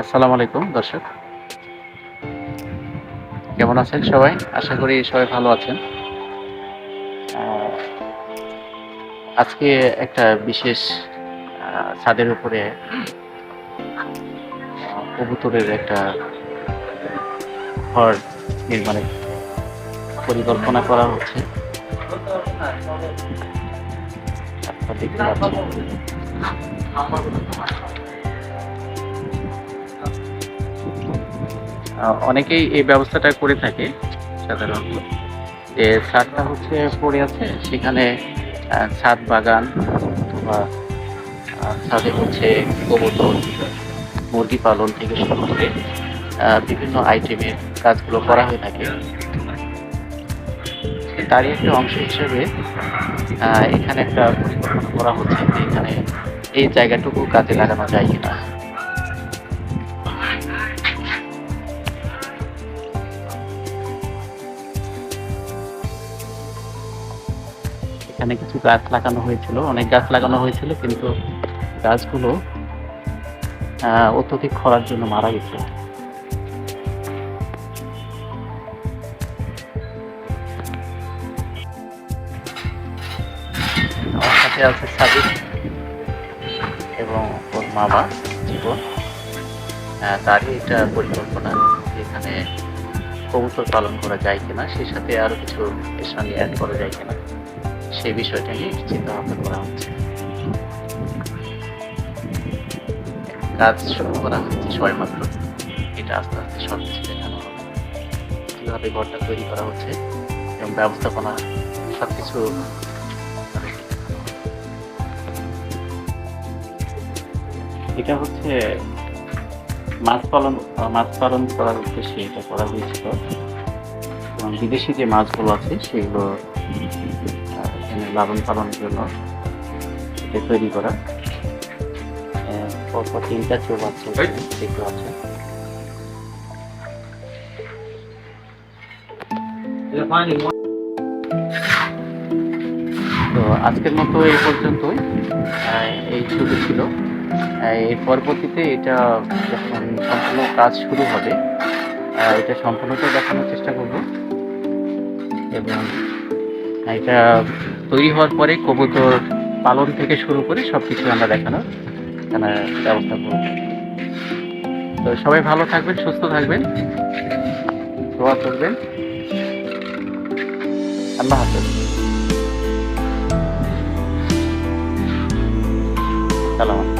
আসসালামু আলাইকুম, দর্শক। কেমন আছেন সবাই? আশা করি সবাই ভালো আছেন। আজকে একটা বিশেষ ছাদের উপরে কবুতরের একটা ঘর নির্মাণের পরিকল্পনা করা হচ্ছে। দেখতে পাচ্ছেন। অনেকেই এই ব্যবস্থাটা করে থাকে সাধারণত। যে ছাদটা হচ্ছে পড়ে আছে, সেখানে ছাদ বাগান অথবা ছাদে হচ্ছে কবুতর মুরগি পালন থেকে শুরু করে বিভিন্ন আইটেমের কাজগুলো করা হয়ে থাকে। তারই একটা অংশ হিসেবে এখানে একটা পরিকল্পনা করা হচ্ছে এখানে এই জায়গাটুকু কাজে লাগানো যায় কিনা। এখানে কিছু গাছ লাগানো হয়েছিল, অনেক গাছ লাগানো হয়েছিল, কিন্তু গাছগুলো অত্যধিক খরার জন্য মারা গেছে। আমার সাথে আছে সাদিক এবং ওর মামা, জীবন। তারই এটা পরিকল্পনা এখানে কবুতর পালন করা যায় কিনা, সেই সাথে আরও কিছু সঙ্গে অ্যাড করা যায় কিনা। সেই বিষয়টা নিয়ে চিন্তা ভাবনা করা হচ্ছে। কাজ শুরু করা হচ্ছে সবাই মাত্র। এটা আস্তে আস্তে সব কিছু দেখানো হবে। কীভাবে ঘরটা তৈরি করা হচ্ছে এবং ব্যবস্থাপনা সব কিছু এটা হচ্ছে মাছ পালন মাছ পালন করার উদ্দেশ্যে এটা করা হয়েছিল। এবং বিদেশি যে মাছগুলো আছে, সেগুলো লালন পালনের জন্য এটা তৈরি করা। পরপর তিনটা চোখ আছে দেখতে পাচ্ছেন। তো আজকের মতো এই পর্যন্তই। এই ছবি ছিল। এর পরবর্তীতে এটা যখন সম্পূর্ণ কাজ শুরু হবে এটা সম্পূর্ণটা দেখানোর চেষ্টা করব। এবং এটা তৈরি হওয়ার পরে কবুতর পালন থেকে শুরু করে সব কিছু আমরা দেখানোর এখানে ব্যবস্থা করব। তো সবাই ভালো থাকবেন, সুস্থ থাকবেন। দোয়া করবেন। আল্লাহ হাফেজ। সালাম